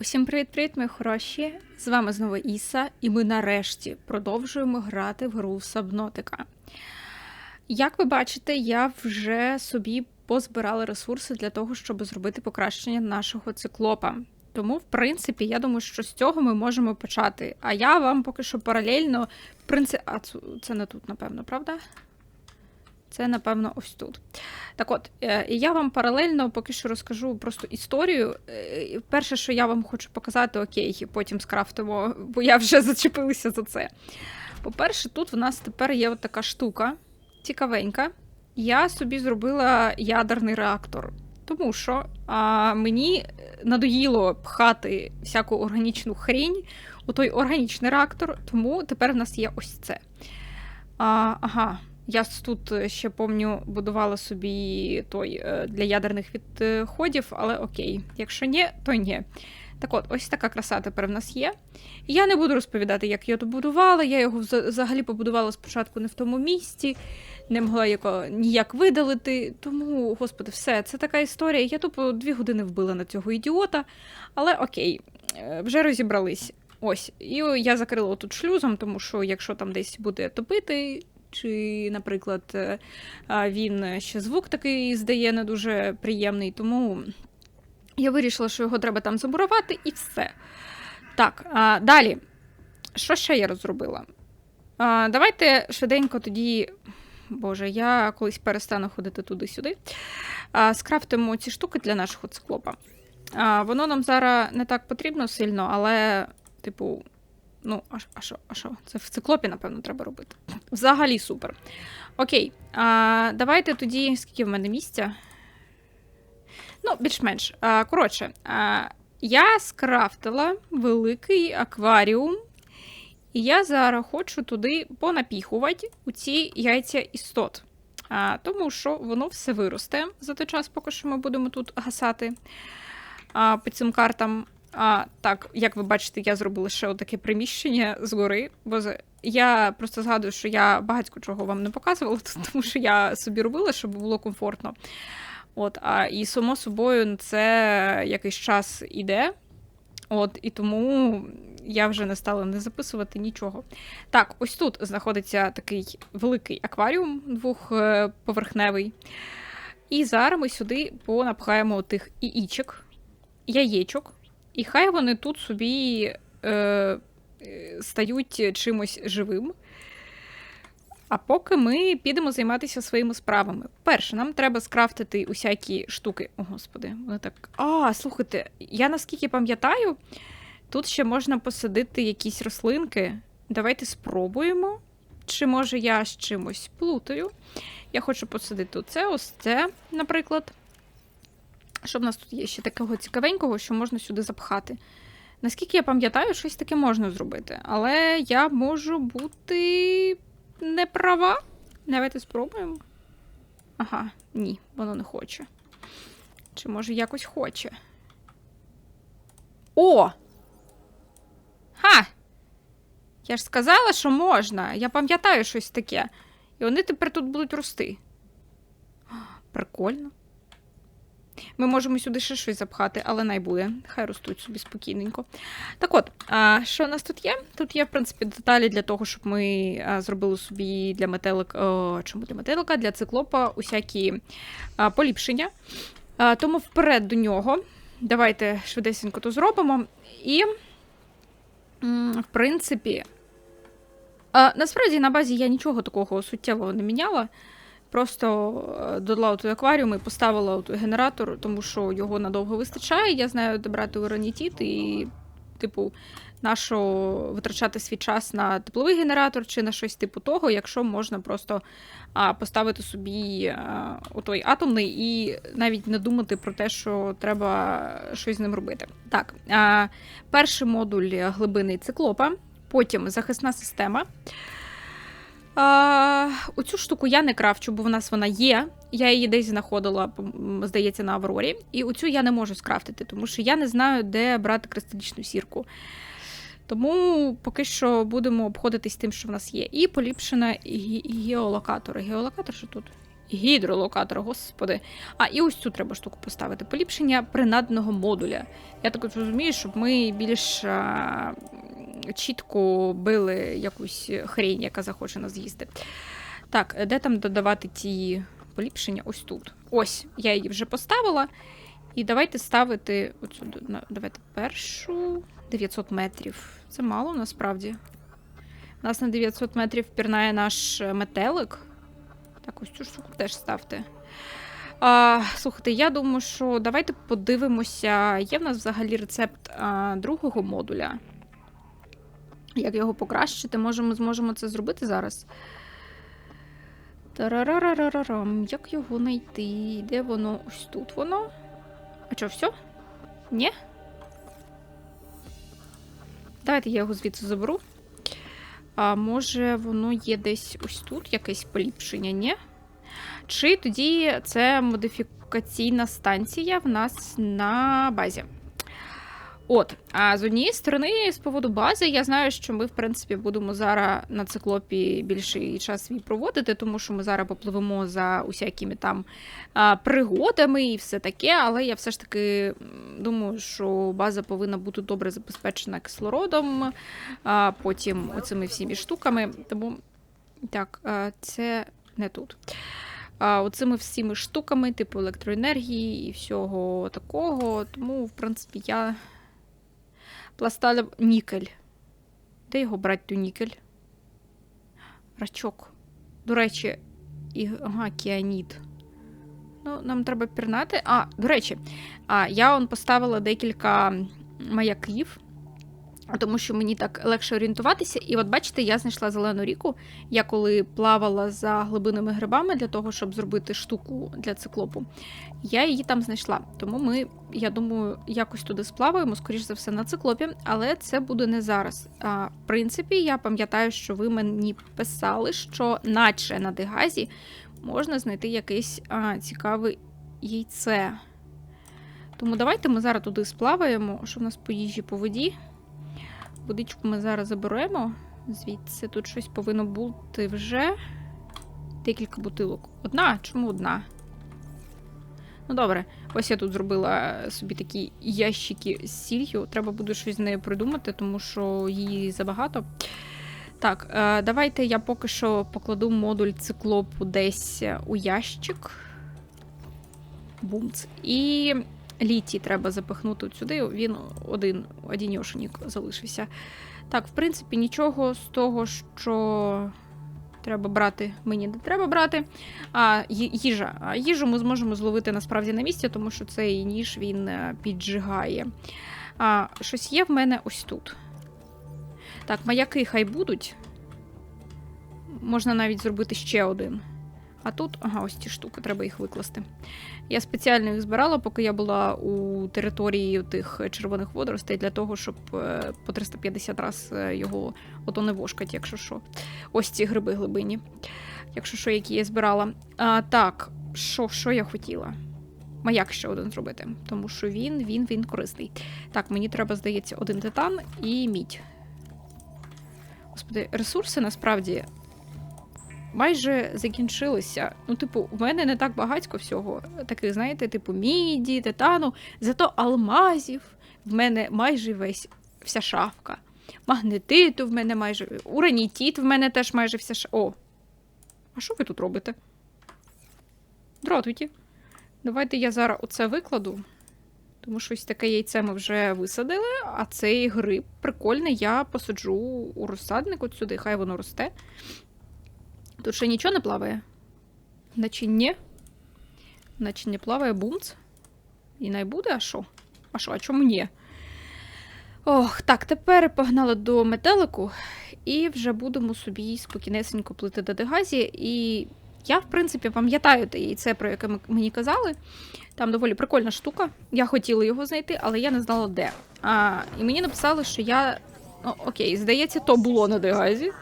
Усім привіт-привіт, мої хороші! З вами знову Іса, і ми нарешті продовжуємо грати в гру Сабнотика. Як ви бачите, я вже собі позбирала ресурси для того, щоб зробити покращення нашого циклопа. Тому, в принципі, я думаю, що з цього ми можемо почати. А я вам поки що паралельно. В принципі, а це не тут, напевно, правда? Це, напевно, ось тут. Так от, е, я вам паралельно поки що розкажу просто історію. Е, Перше, що я вам хочу показати, окей, потім скрафтимо, бо я вже зачепилася за це. По-перше, тут в нас тепер є от така штука цікавенька. Я собі зробила ядерний реактор. Тому що а, мені надоїло пхати всяку органічну хрінь у той органічний реактор, тому тепер в нас є ось це. А, ага, я тут е, ще помню, будувала собі той е, для ядерних відходів, але окей. Якщо ні, то ні. Так от, ось така краса тепер в нас є. Я не буду розповідати, як я його будувала. Я його взагалі побудувала спочатку не в тому місці, не могла його ніяк видалити. Тому, господи, все, це така історія. Я тупо дві години вбила на цього ідіота. Але окей, е, вже розібрались. Ось, і я закрила тут шлюзом, тому що якщо там десь буде топити, чи, наприклад, е, він ще звук такий здає не дуже приємний, тому я вирішила, що його треба там замурувати, і все. Так, а, далі. Що ще я розробила? А, давайте швиденько тоді. Боже, я колись перестану ходити туди-сюди. Скрафтимо ці штуки для нашого циклопа. А, воно нам зараз не так потрібно сильно, але, типу, ну, а, що, а що? Це в циклопі, напевно, треба робити. Взагалі супер. Окей, а, давайте тоді, скільки в мене місця? Ну, більш-менш. Коротше, а, я скрафтила великий акваріум, і я зараз хочу туди понапіхувати у ці яйця істот. А, тому що воно все виросте за той час, поки що ми будемо тут гасати а, по цим картам. А, так, як ви бачите, я зробила ще таке приміщення згори, бо з- я просто згадую, що я багатько чого вам не показувала, тому що я собі робила, щоб було комфортно. От, а, і само собою це якийсь час іде. От, і тому я вже не стала не записувати нічого. Так, ось тут знаходиться такий великий акваріум двохповерхневий. І зараз ми сюди понапхаємо тих іічок, яєчок, і хай вони тут собі е, стають чимось живим. А поки ми підемо займатися своїми справами. Перше, нам треба скрафтити усякі штуки. О, господи, вони так. А, слухайте, я наскільки пам'ятаю, тут ще можна посадити якісь рослинки. Давайте спробуємо. Чи може я з чимось плутаю? Я хочу посадити оце, ось це, наприклад. Що в нас тут є ще такого цікавенького, що можна сюди запхати. Наскільки я пам'ятаю, щось таке можна зробити. Але я можу бути не права. Давайте спробуємо. Ага, ні, воно не хоче. Чи може якось хоче? О! Ха! Я ж сказала, що можна. Я пам'ятаю щось таке. І вони тепер тут будуть рости. Прикольно. Ми можемо сюди ще щось запхати, але най. Хай ростуть собі спокійненько. Так от, а, що у нас тут є? Тут є, в принципі, деталі для того, щоб ми зробили собі для метелика, о, чому для метелика, для циклопа усякі а, поліпшення. А, тому вперед до нього. Давайте швидесенько то зробимо. І, в принципі, а, насправді на базі я нічого такого суттєвого не міняла. Просто е, додала той акваріум і поставила той генератор, тому що його надовго вистачає. Я знаю, де брати ураніті, і, типу, нащо витрачати свій час на тепловий генератор чи на щось типу того, якщо можна просто а, поставити собі а, отой атомний і навіть не думати про те, що треба щось з ним робити. Так, а, перший модуль глибини циклопа, потім захисна система. А, оцю штуку я не крафчу, бо в нас вона є. Я її десь знаходила, здається, на Аврорі. І оцю я не можу скрафтити, тому що я не знаю, де брати кристалічну сірку. Тому поки що будемо обходитись тим, що в нас є. І поліпшена ге- геолокатор. Геолокатор що тут? Гідролокатор, господи. А, і ось цю треба штуку поставити. Поліпшення принадного модуля. Я так розумію, щоб ми більш чітко били якусь хрень, яка захоче нас з'їсти. Так, де там додавати ті поліпшення? Ось тут. Ось, я її вже поставила. І давайте ставити оцю, давайте першу 900 метрів. Це мало насправді. У нас на 900 метрів пірнає наш е, метелик. Так, ось цю штуку теж ставте. А, слухайте, я думаю, що давайте подивимося. Є в нас взагалі рецепт а, другого модуля. Як його покращити? Може, ми зможемо це зробити зараз? Тарарарарарам. Як його знайти? Де воно? Ось тут воно. А що, все? Ні? Давайте я його звідси заберу. А може, воно є десь ось тут якесь поліпшення, ні? Чи тоді це модифікаційна станція в нас на базі? От, а з однієї сторони, з поводу бази, я знаю, що ми, в принципі, будемо зараз на циклопі більший час свій проводити, тому що ми зараз попливемо за усякими там пригодами і все таке. Але я все ж таки думаю, що база повинна бути добре забезпечена кислородом, а потім оцими всіми штуками. Тому так, це не тут. А, оцими всіми штуками, типу електроенергії і всього такого. Тому, в принципі, я пласталя нікель. Де його брати ту нікель? Рачок. До речі, і... ага, кіаніт. Ну, нам треба пірнати. А, до речі, а, я он поставила декілька маяків, тому що мені так легше орієнтуватися. І от бачите, я знайшла зелену ріку. Я коли плавала за глибинними грибами для того, щоб зробити штуку для циклопу, я її там знайшла. Тому ми, я думаю, якось туди сплаваємо, скоріш за все, на циклопі, але це буде не зараз. А, в принципі, я пам'ятаю, що ви мені писали, що наче на Дегазі можна знайти якесь а, цікаве яйце. Тому давайте ми зараз туди сплаваємо, що в нас по їжі по воді. Водичку ми зараз заберемо. Звідси тут щось повинно бути вже. Декілька бутилок. Одна? Чому одна? Ну, добре, ось я тут зробила собі такі ящики з сіллю. Треба буде щось з нею придумати, тому що її забагато. Так, е, давайте я поки що покладу модуль циклопу десь у ящик. Бумц. І літій треба запихнути сюди. Він один, одіньошенік залишився. Так, в принципі, нічого з того, що треба брати, мені не треба брати. А їжа. А їжу ми зможемо зловити насправді на місці, тому що цей ніж він е, піджигає. А, щось є в мене ось тут. Так, маяки хай будуть. Можна навіть зробити ще один. А тут, ага, ось ці штуки, треба їх викласти. Я спеціально їх збирала, поки я була у території тих червоних водоростей, для того, щоб е, по 350 раз е, його ото не вошкать, якщо що. Ось ці гриби глибині. Якщо що, які я збирала. А, так, що, що я хотіла? Маяк ще один зробити, тому що він, він, він корисний. Так, мені треба, здається, один титан і мідь. Господи, ресурси насправді майже закінчилися. Ну, типу, в мене не так багатько всього. Таких, знаєте, типу, міді, титану, зато алмазів в мене майже весь вся шафка. Магнетиту в мене майже. Уранітіт в мене теж майже вся шафка. О! А що ви тут робите? Дратуйте. Давайте я зараз оце викладу. Тому що ось таке яйце ми вже висадили, а цей гриб прикольний, я посаджу у розсадник от сюди, хай воно росте. Тут ще нічого не плаває? Наче не плаває бумц. І не буде, а що? А що, а чому ні? Ох, так, тепер погнали до метелику, і вже будемо собі спокійнесенько плити до дегазі. І я, в принципі, пам'ятаю яйце, про яке мені казали. Там доволі прикольна штука. Я хотіла його знайти, але я не знала де. А, і мені написали, що я. Ну, окей, здається, то було на дегазі.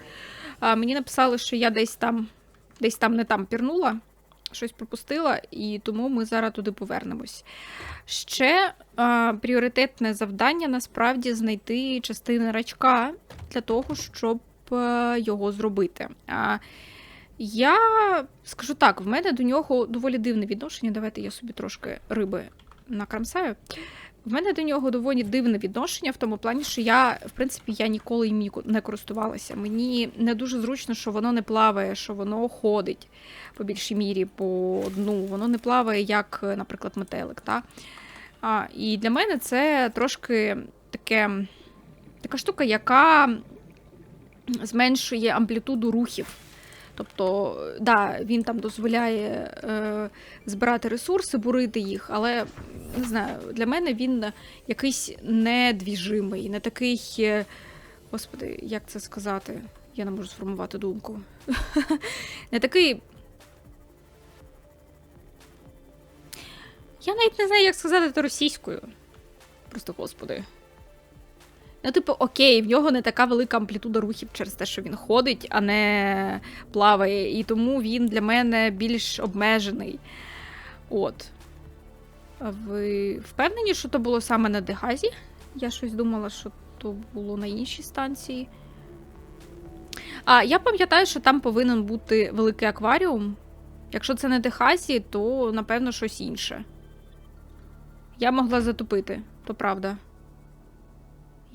Мені написали, що я десь там, десь там не там пірнула, щось пропустила, і тому ми зараз туди повернемось. Ще а, пріоритетне завдання насправді знайти частини рачка для того, щоб е, його зробити. А, Я скажу так, в мене до нього доволі дивне відношення. Давайте я собі трошки риби накрамсаю. В мене до нього доволі дивне відношення в тому плані, що я, в принципі, я ніколи їм не користувалася. Мені не дуже зручно, що воно не плаває, що воно ходить по більшій мірі по дну. Воно не плаває, як, наприклад, метелик. Та? А, і для мене це трошки таке, така штука, яка зменшує амплітуду рухів. Тобто, да, він там дозволяє е, збирати ресурси, бурити їх, але не знаю, для мене він якийсь недвіжимий, не такий. е, Господи, як це сказати? Я не можу сформувати думку. Не такий. Я навіть не знаю, як сказати це російською. Просто господи. Ну, типу, окей, в нього не така велика амплітуда рухів через те, що він ходить, а не плаває. І тому він для мене більш обмежений. От. Ви впевнені, що то було саме на Дегазі? Я щось думала, що то було на іншій станції. А я пам'ятаю, що там повинен бути великий акваріум. Якщо це не Техасі, то напевно щось інше. Я могла затопити, то правда.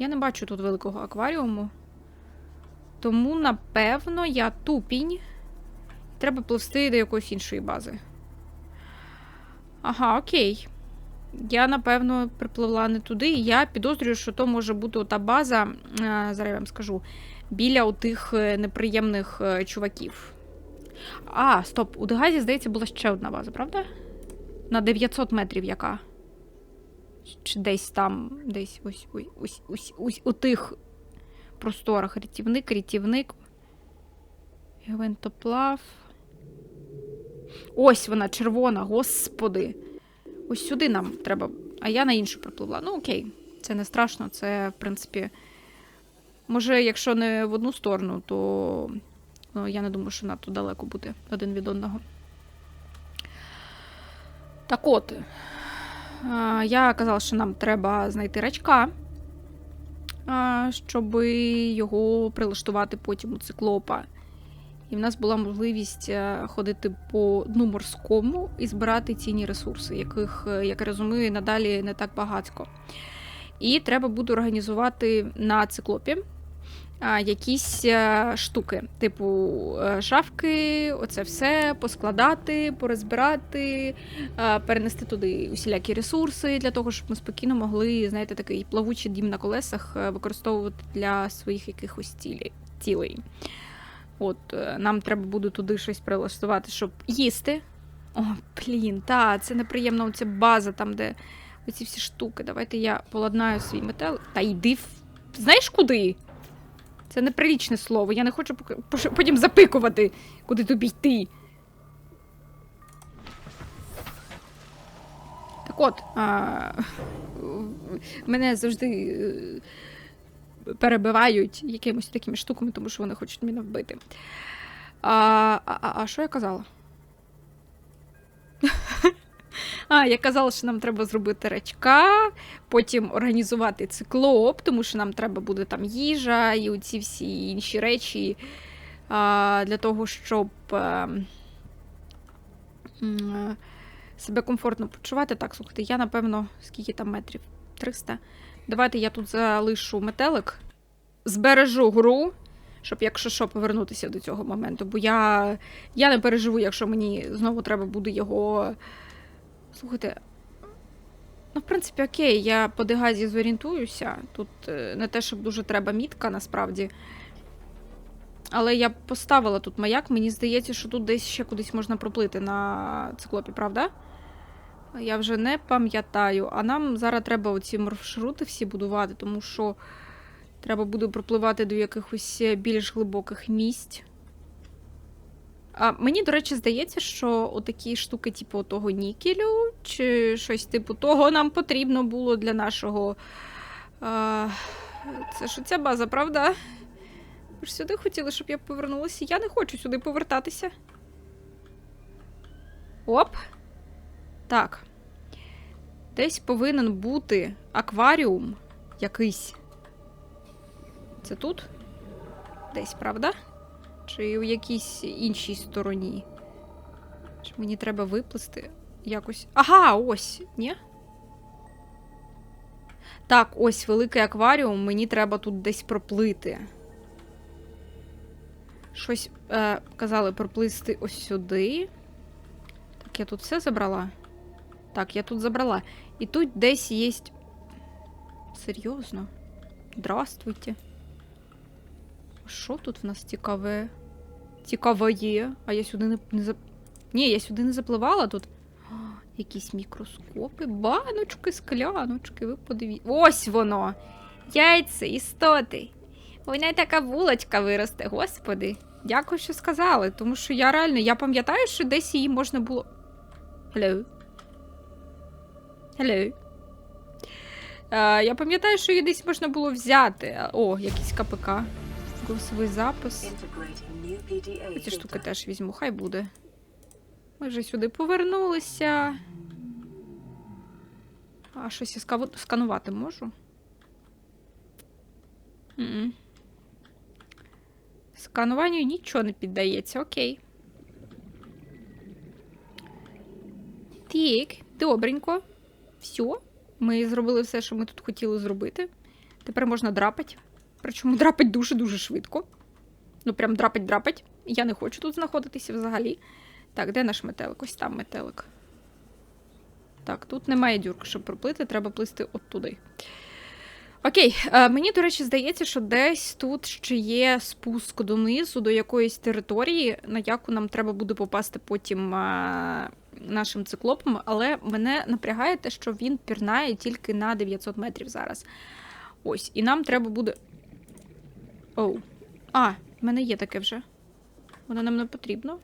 Я не бачу тут великого акваріуму. Тому, напевно, я тупінь. Треба пливсти до якоїсь іншої бази. Ага, окей. Я, напевно, припливла не туди, я підозрюю, що то може бути та база, е, зараз я вам скажу, біля отих е, неприємних е, чуваків. А, стоп, у Дегазі, здається, була ще одна база, правда? На 900 метрів яка? Чи десь там, десь ось ось ось ось, ось у тих просторах. Рятівник, рятівник. Гвинтоплав. Ось вона, червона, господи. Ось сюди нам треба. А я на іншу припливла. Ну, окей, це не страшно, це, в принципі. Може, якщо не в одну сторону, то ну, я не думаю, що надто далеко буде один від одного. Так от. Я казала, що нам треба знайти рачка, щоб його прилаштувати потім у циклопа. І в нас була можливість е, ходити по дну морському і збирати цінні ресурси, яких, е, як я розумію, надалі не так багатько. І треба буде організувати на циклопі якісь е, штуки, типу е, шафки, оце все поскладати, порозбирати, е, перенести туди усілякі ресурси для того, щоб ми спокійно могли, знаєте, такий плавучий дім на колесах використовувати для своїх якихось цілей. От, нам треба буде туди щось прилаштувати, щоб їсти. О, блін, та, це неприємно, оця база, там, де оці всі штуки. Давайте я поладнаю свій метал. Та йди в. Знаєш куди? Це неприлічне слово. Я не хочу потім запикувати, куди тобі йти. Так от, а, мене завжди е, перебивають якимось такими штуками, тому що вони хочуть мене вбити. А, а, а що я казала? А, я казала, що нам треба зробити рачка, потім організувати циклоп, тому що нам треба буде там їжа і оці всі інші речі а, для того, щоб е, м, е, себе комфортно почувати. Так, слухайте, я напевно, скільки там метрів? 300. Давайте я тут залишу метелик, збережу гру, щоб, якщо що, повернутися до цього моменту. Бо я, я не переживу, якщо мені знову треба буде його. Слухайте. Ну, в принципі, окей, я по дегазі зорієнтуюся. Тут е, не те, щоб дуже треба мітка, насправді. Але я поставила тут маяк. Мені здається, що тут десь ще кудись можна проплити на циклопі, правда? Я вже не пам'ятаю. А нам зараз треба оці маршрути всі будувати, тому що треба буде пропливати до якихось більш глибоких місць. А мені, до речі, здається, що отакі штуки, типу того нікелю, чи щось типу того нам потрібно було для нашого. А, це ж ця база, правда? Ви ж сюди хотіли, щоб я повернулася. Я не хочу сюди повертатися. Оп. Так. Десь повинен бути акваріум якийсь. Це тут? Десь, правда? Чи у якійсь іншій стороні? Чи мені треба виплисти якось. Ага, ось, ні? Так, ось великий акваріум, мені треба тут десь проплити. Щось е, казали проплисти ось сюди. Так, я тут все забрала. Так, я тут забрала. І тут десь є. Серйозно? Здравствуйте. Що тут в нас цікаве? Цікаве є. А я сюди не, не зап... Ні, я сюди не запливала тут. О, якісь мікроскопи, баночки, скляночки, ви подивіться. Ось воно! Яйце, істоти. Вона така булочка виросте, господи. Дякую, що сказали, тому що я реально, я пам'ятаю, що десь її можна було. Hello. Hello. Е, я пам'ятаю, що її десь можна було взяти. О, якийсь КПК. Голосовий запис. Ці штуки теж візьму, хай буде. Ми вже сюди повернулися. А щось я сканувати можу? М-м. Скануванню нічого не піддається, окей. Так, добренько. Все. Ми зробили все, що ми тут хотіли зробити. Тепер можна драпать. Причому драпать дуже-дуже швидко. Ну, прям драпать-драпать. Я не хочу тут знаходитися взагалі. Так, де наш метелик? Ось там метелик. Так, тут немає дюрки, щоб проплити, треба плисти от туди. Окей, е, мені, до речі, здається, що десь тут ще є спуск донизу до якоїсь території, на яку нам треба буде попасти потім е, нашим циклопом, але мене напрягає те, що він пірнає тільки на 900 метрів зараз. Ось, і нам треба буде. Оу. А, в мене є таке вже. Воно нам не потрібно.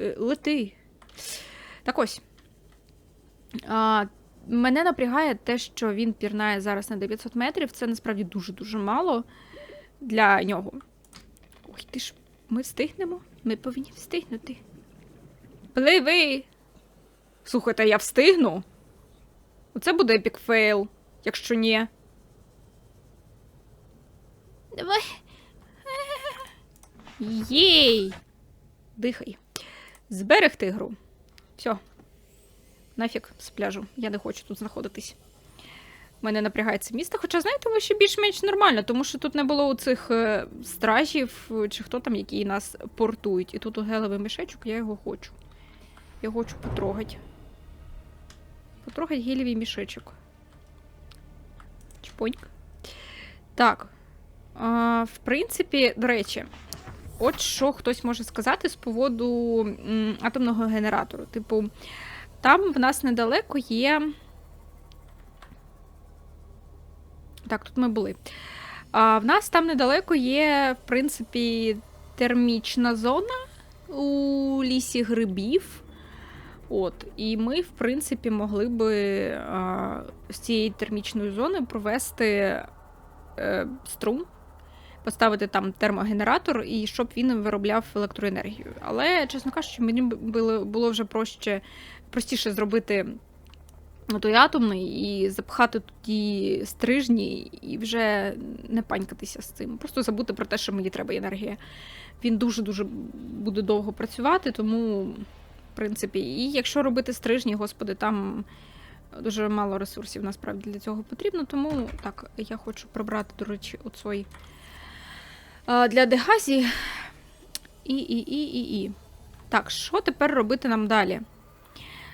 Е, Лети. Так ось. А, мене напрягає те, що він пірнає зараз на 900 метрів. Це насправді дуже-дуже мало для нього. Ой, ти ж, ми встигнемо? Ми повинні встигнути. Пливи! Слухайте, я встигну? Оце буде епік фейл, якщо ні. Давай. Єй! Дихай. Зберегти гру. Все. Нафіг з пляжу. Я не хочу тут знаходитись. Мене напрягається місто, хоча, знаєте, воно ще більш-менш нормально, тому що тут не було цих е, стражів чи хто там, які нас портують. І тут у гелевий мішечок, я його хочу. Я хочу потрогати. Потрогати гелевий мішечок. Чпоньк. Так. А, в принципі, до речі, от що хтось може сказати з поводу атомного генератору. Типу, там в нас недалеко є. Так, тут ми були. А, в нас там недалеко є, в принципі, термічна зона у лісі грибів. От, і ми, в принципі, могли би а, з цієї термічної зони провести е, струм, поставити там термогенератор, і щоб він виробляв електроенергію. Але, чесно кажучи, мені було, вже проще, простіше зробити той атомний і запхати туди стрижні, і вже не панькатися з цим. Просто забути про те, що мені треба енергія. Він дуже-дуже буде довго працювати, тому, в принципі, і якщо робити стрижні, господи, там дуже мало ресурсів насправді для цього потрібно. Тому так, я хочу прибрати, до речі, оцей а, для дегазі. І, і, і, і, і. Так, що тепер робити нам далі?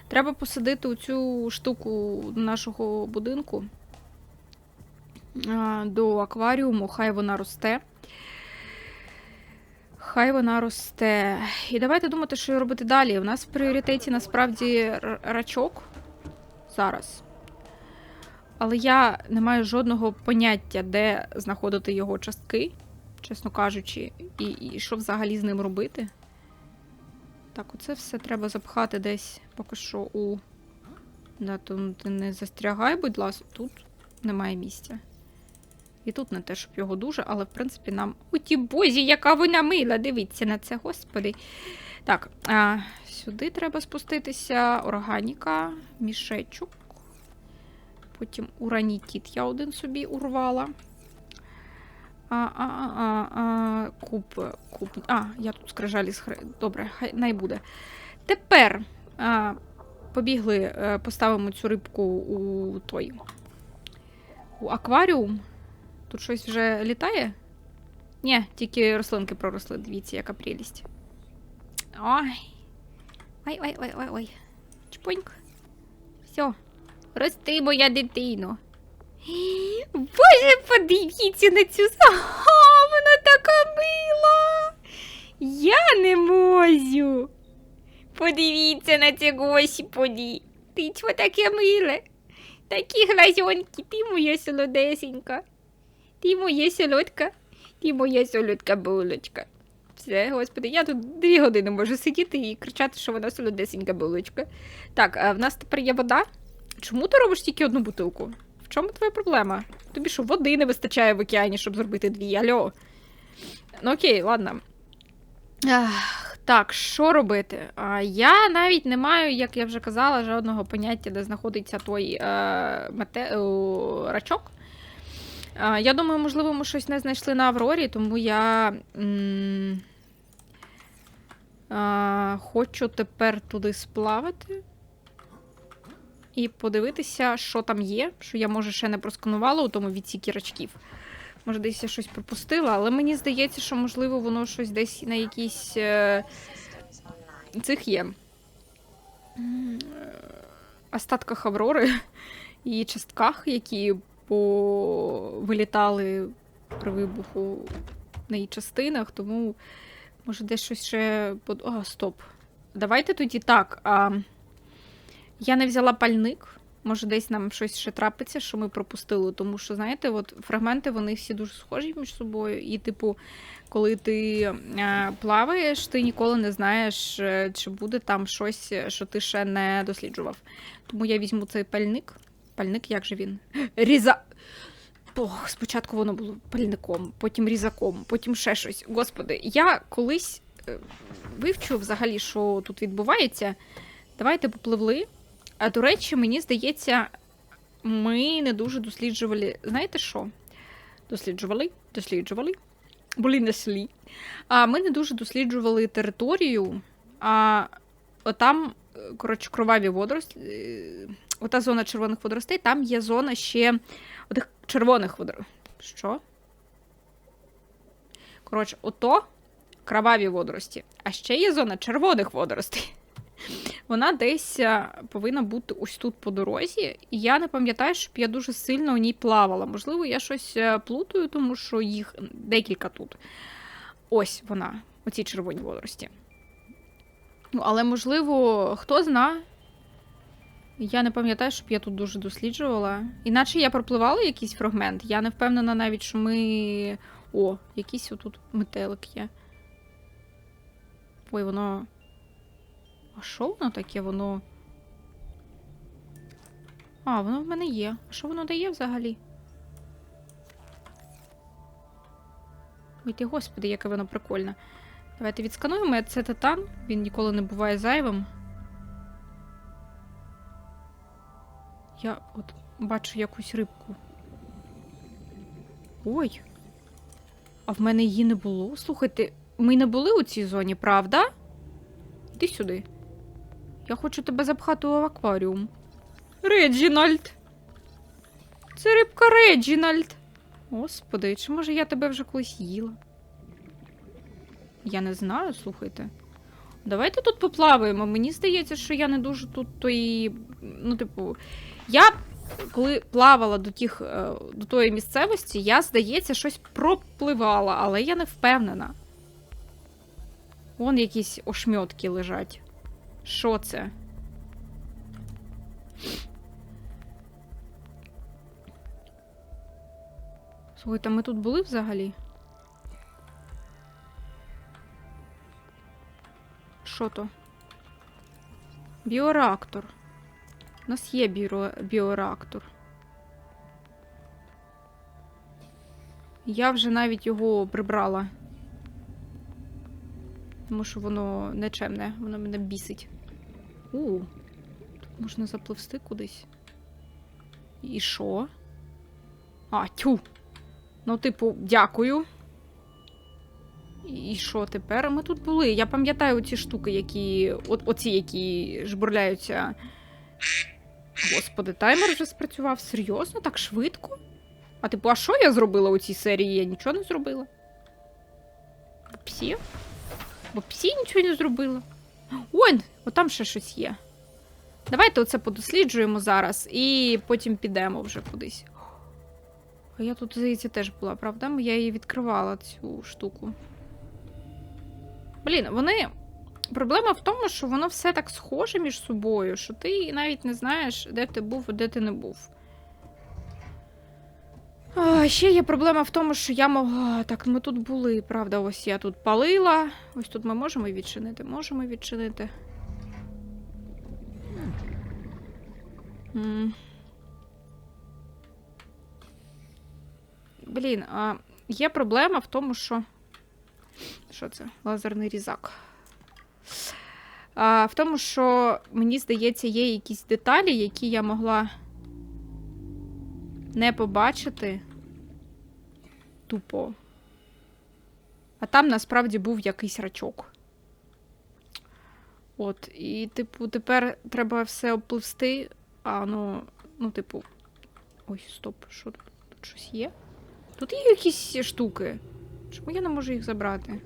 Треба посадити цю штуку нашого будинку до акваріуму, хай вона росте. Хай вона росте. І давайте думати, що робити далі. У нас в пріоритеті насправді рачок зараз. Але я не маю жодного поняття, де знаходити його частки, чесно кажучи, і, і що взагалі з ним робити. Так, оце все треба запхати десь поки що у. Да, то не застрягай, будь ласка, тут немає місця. І тут не те, щоб його дуже, але в принципі нам. У ті бозі, яка вона мила! Дивіться на це, господи. Так, а, сюди треба спуститися. Органіка, мішечок. Потім уранітіт я один собі урвала. А, а, а, а, куб, куб. А, я тут скрижалі схри... Добре, хай най буде. Тепер а, побігли, е, поставимо цю рибку у той. У акваріум. Тут щось вже літає? Ні, тільки рослинки проросли. Дивіться, яка прелість. Ой. Ой, ой, ой, ой, ой. Чпоньк. Все. Рости, моя дитино. Боже, подивіться на цю. Ага, вона така мила. Я не можу. Подивіться на це, господі. Ти чого таке миле? Такі глазоньки, ти моя солодесенька. Ти моя солодка, ти моя солодка булочка. Все, господи, я тут дві години можу сидіти і кричати, що вона солодесенька булочка. Так, а в нас тепер є вода. Чому ти робиш тільки одну бутилку? В чому твоя проблема? Тобі що, води не вистачає в океані, щоб зробити дві, альо. Ну окей, ладно. Ах, так, що робити? А, я навіть не маю, як я вже казала, жодного поняття, де знаходиться той е, мете, о, рачок. А, я думаю, можливо, ми щось не знайшли на Аврорі, тому я м, а, хочу тепер туди сплавати і подивитися, що там є, що я, може, ще не просканувала у тому відсікі рачків. Може, десь я щось пропустила, але мені здається, що, можливо, воно щось десь на якійсь е, цих є. е, Остатках Аврори і частках, які повилітали при вибуху на її частинах, тому може десь щось ще. А, стоп. Давайте тоді так. А, я не взяла пальник. Може, десь нам щось ще трапиться, що ми пропустили. Тому що, знаєте, от фрагменти вони всі дуже схожі між собою. І, типу, коли ти е, плаваєш, ти ніколи не знаєш, е, чи буде там щось, що ти ще не досліджував. Тому я візьму цей пальник. Пальник, як же він? Різа. Ох, спочатку воно було пальником, потім різаком, потім ще щось. Господи, я колись е, вивчу взагалі, що тут відбувається. Давайте попливли. А до речі, мені здається, ми не дуже досліджували. Знаєте що? Досліджували, досліджували, були на селі. А ми не дуже досліджували територію. А там, коротше, кроваві водорості. е, Ота зона червоних водоростей, там є зона ще отих червоних водоростей. Що? Коротше, ото кроваві водорості. А ще є зона червоних водоростей. Вона десь е, повинна бути ось тут по дорозі. І я не пам'ятаю, щоб я дуже сильно у ній плавала. Можливо, я щось е, плутаю, тому що їх декілька тут. Ось вона, оці червоні водорості. Ну, але можливо, хто зна. Я не пам'ятаю, щоб я тут дуже досліджувала. Іначе я пропливала якийсь фрагмент. Я не впевнена навіть, що ми. О, якийсь отут метелик є. Ой, воно. А що воно таке? Воно. А, воно в мене є. А що воно дає взагалі? Ой, ти господи, яке воно прикольне. Давайте відскануємо. Це титан. Він ніколи не буває зайвим. Я от бачу якусь рибку. Ой. А в мене її не було. Слухайте, ми не були у цій зоні, правда? Іди сюди. Я хочу тебе запхати в акваріум. Реджінальд. Це рибка Реджінальд. Господи, чи може я тебе вже колись їла? Я не знаю, слухайте. Давайте тут поплаваємо. Мені здається, що я не дуже тут тої. Ну, типу, я коли плавала до тих, е, до тої місцевості, я, здається, щось пропливала, але я не впевнена. Вон якісь ошмьотки лежать. Що це? Слухайте, ми тут були взагалі? Що то? Біореактор. У нас є біро... біореактор. Я вже навіть його прибрала. Тому що воно нечемне, воно мене бісить. У, тут можна запливсти кудись. І що? А, тю. Ну, типу, дякую. І що тепер? Ми тут були. Я пам'ятаю ці штуки, які. От, оці, які жбурляються. Господи, таймер вже спрацював. Серйозно? Так швидко? А типу, а що я зробила у цій серії? Я нічого не зробила. Псі? Бо псі нічого не зробила. Ой, отам ще щось є. Давайте оце подосліджуємо зараз і потім підемо вже кудись. А я тут, здається, теж була, правда? Я її відкривала, цю штуку. Блін, вони. Проблема в тому, що воно все так схоже між собою, що ти навіть не знаєш, де ти був, а де ти не був. А, ще є проблема в тому, що я могла. Так, ми тут були, правда, ось я тут палила. Ось тут ми можемо відчинити. Можемо відчинити. М. Блін, а є проблема в тому, що. Що це? Лазерний різак. А, в тому, що мені здається, є якісь деталі, які я могла не побачити тупо. А там насправді був якийсь рачок. От, і, типу, тепер треба все обпливсти. А, ну, ну, типу. Ой, стоп, що тут? Тут щось є? Тут є якісь штуки. Чому я не можу їх забрати?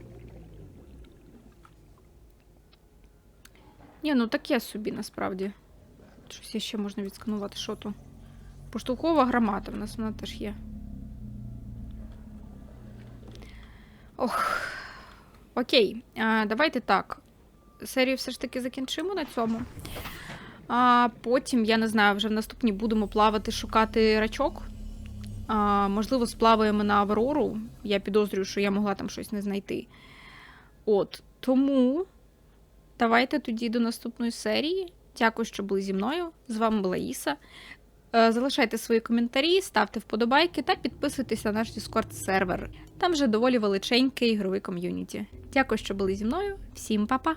Ні, ну таке собі насправді. Щось ще можна відсканувати. Що тут? Поштовхова громада в нас вона теж є. Ох. Окей, а, давайте так. Серію все ж таки закінчимо на цьому. А потім, я не знаю, вже в наступній будемо плавати, шукати рачок. А, можливо, сплаваємо на Аврору. Я підозрюю, що я могла там щось не знайти. От, тому давайте тоді до наступної серії. Дякую, що були зі мною. З вами була Іса. Е, Залишайте свої коментарі, ставте вподобайки та підписуйтесь на наш Discord сервер. Там вже доволі величенький ігровий ком'юніті. Дякую, що були зі мною. Всім па-па!